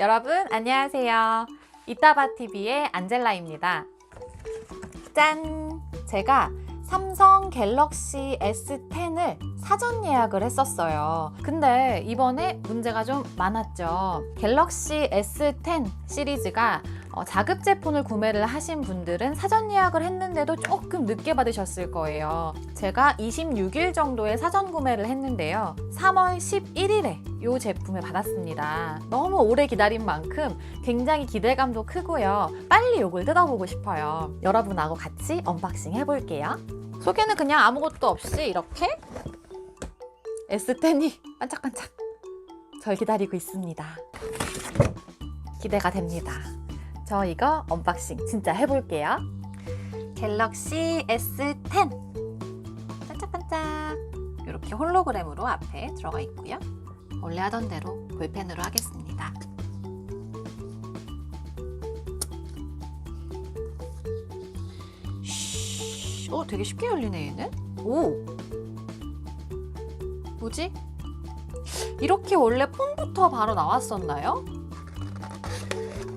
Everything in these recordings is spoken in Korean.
여러분 안녕하세요. 이따바TV의 안젤라입니다. 짠! 제가 삼성 갤럭시 S10을 사전 예약을 했었어요. 근데 이번에 문제가 좀 많았죠. 갤럭시 S10 시리즈가 어, 자급제 폰을 구매를 하신 분들은 사전 예약을 했는데도 조금 늦게 받으셨을 거예요. 제가 26일 정도에 사전 구매를 했는데요. 3월 11일에 이 제품을 받았습니다. 너무 오래 기다린 만큼 굉장히 기대감도 크고요. 빨리 이걸 뜯어보고 싶어요. 여러분하고 같이 언박싱 해볼게요. 속에는 그냥 아무것도 없이 이렇게 S10이 반짝반짝 절 기다리고 있습니다. 기대가 됩니다. 저 이거 언박싱 진짜 해볼게요. 갤럭시 S10 반짝반짝 이렇게 홀로그램으로 앞에 들어가 있고요. 원래 하던 대로 볼펜으로 하겠습니다. 쉬, 어, 되게 쉽게 열리네 얘는. 오, 뭐지? 이렇게 원래 폰부터 바로 나왔었나요?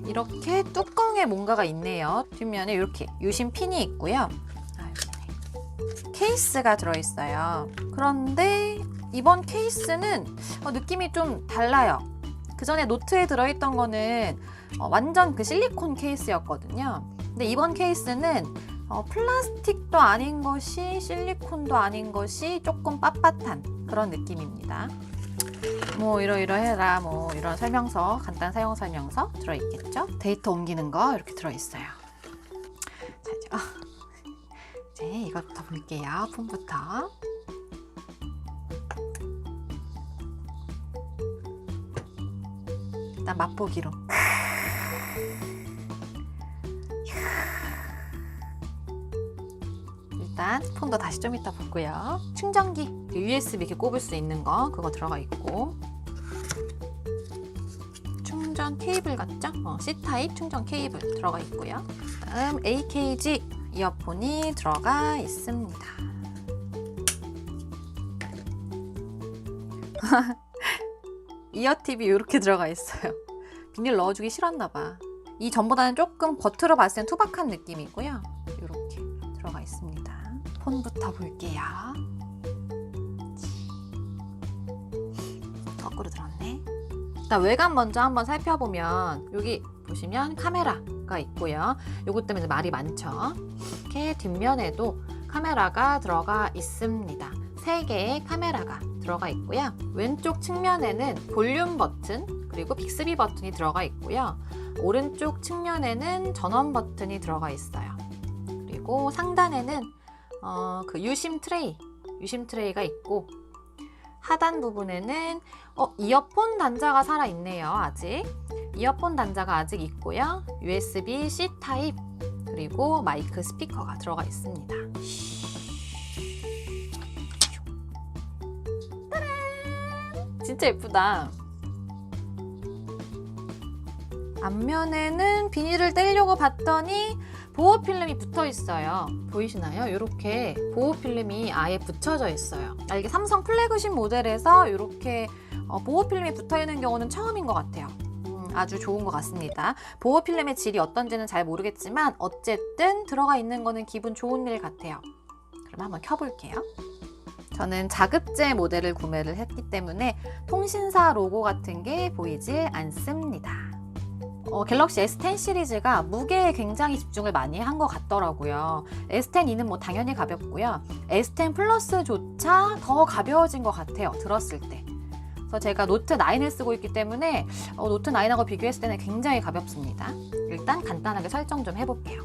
이렇게 뚜껑에 뭔가가 있네요. 뒷면에 이렇게 유심 핀이 있고요. 아. 케이스가 들어있어요. 그런데 이번 케이스는 어, 느낌이 좀 달라요. 그 전에 노트에 들어있던 거는 어, 완전 그 실리콘 케이스였거든요. 근데 이번 케이스는 어, 플라스틱도 아닌 것이 실리콘도 아닌 것이 조금 빳빳한 그런 느낌입니다. 뭐 이러이러해라 뭐 이런 설명서 간단 사용 설명서 들어있겠죠? 데이터 옮기는 거 이렇게 들어있어요. 자 이제, 이것부터 볼게요. 폰부터. 일단 맛보기로. 일단 폰도 다시 좀 이따 보고요. 충전기 USB 이렇게 꼽을 수 있는 거 그거 들어가 있고 충전 케이블 같죠? 어, C 타입 충전 케이블 들어가 있고요. 다음 AKG 이어폰이 들어가 있습니다. 이어 TV 이렇게 들어가 있어요. 비닐 넣어주기 싫었나 봐. 이 전보다는 조금 겉으로 봤을 땐 투박한 느낌이고요. 이렇게 들어가 있습니다. 폰부터 볼게요. 거꾸로 들었네. 일단 외관 먼저 한번 살펴보면 여기 보시면 카메라가 있고요. 요것 때문에 말이 많죠. 이렇게 뒷면에도 카메라가 들어가 있습니다. 세 개의 카메라가 들어가 있고요. 왼쪽 측면에는 볼륨 버튼 그리고 빅스비 버튼이 들어가 있고요. 오른쪽 측면에는 전원 버튼이 들어가 있어요. 그리고 상단에는 어, 그 유심 트레이, 유심 트레이가 있고 하단 부분에는 어, 이어폰 단자가 살아 있네요. 아직 이어폰 단자가 아직 있고요. USB C 타입 그리고 마이크 스피커가 들어가 있습니다. 진짜 예쁘다. 앞면에는 비닐을 떼려고 봤더니 보호 필름이 붙어 있어요. 보이시나요? 이렇게 보호 필름이 아예 붙여져 있어요. 아, 이게 삼성 플래그십 모델에서 이렇게 어, 보호 필름이 붙어 있는 경우는 처음인 것 같아요. 음, 아주 좋은 것 같습니다. 보호 필름의 질이 어떤지는 잘 모르겠지만 어쨌든 들어가 있는 거는 기분 좋은 일 같아요. 그럼 한번 켜볼게요. 저는 자급제 모델을 구매를 했기 때문에 통신사 로고 같은 게 보이질 않습니다. 어, 갤럭시 S10 시리즈가 무게에 굉장히 집중을 많이 한 것 같더라고요. S10e는 뭐 당연히 가볍고요. S10 플러스조차 더 가벼워진 것 같아요. 들었을 때. 그래서 제가 노트 9을 쓰고 있기 때문에 어, 노트 9하고 비교했을 때는 굉장히 가볍습니다. 일단 간단하게 설정 좀 해볼게요.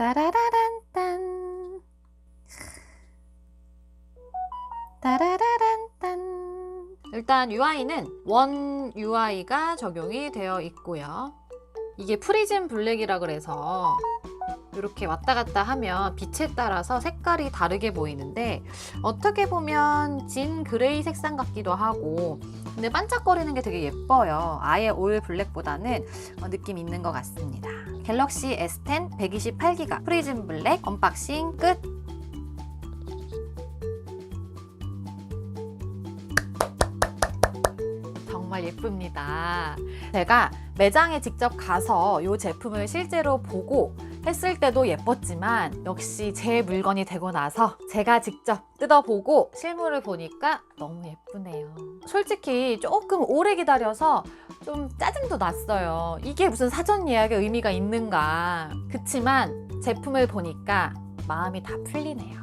따라라란딴 따라라란딴 일단 UI는 원 UI가 적용이 되어 있고요. 이게 프리즘 블랙이라 그래서 이렇게 왔다 갔다 하면 빛에 따라서 색깔이 다르게 보이는데 어떻게 보면 진 그레이 색상 같기도 하고 근데 반짝거리는 게 되게 예뻐요. 아예 올 블랙보다는 어, 느낌 있는 것 같습니다. 갤럭시 S10 128기가 프리즘 블랙 언박싱 끝! 정말 예쁩니다. 제가 매장에 직접 가서 이 제품을 실제로 보고 했을 때도 예뻤지만 역시 제 물건이 되고 나서 제가 직접 뜯어보고 실물을 보니까 너무 예쁘네요. 솔직히 조금 오래 기다려서 좀 짜증도 났어요. 이게 무슨 사전 예약의 의미가 있는가. 그치만 제품을 보니까 마음이 다 풀리네요.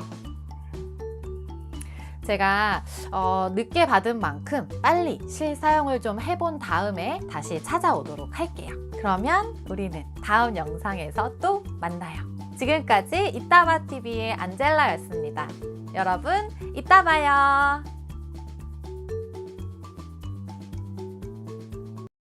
제가 어, 늦게 받은 만큼 빨리 실사용을 좀 해본 다음에 다시 찾아오도록 할게요. 그러면 우리는 다음 영상에서 또 만나요. 지금까지 이따바TV의 안젤라였습니다. 여러분, 이따 봐요.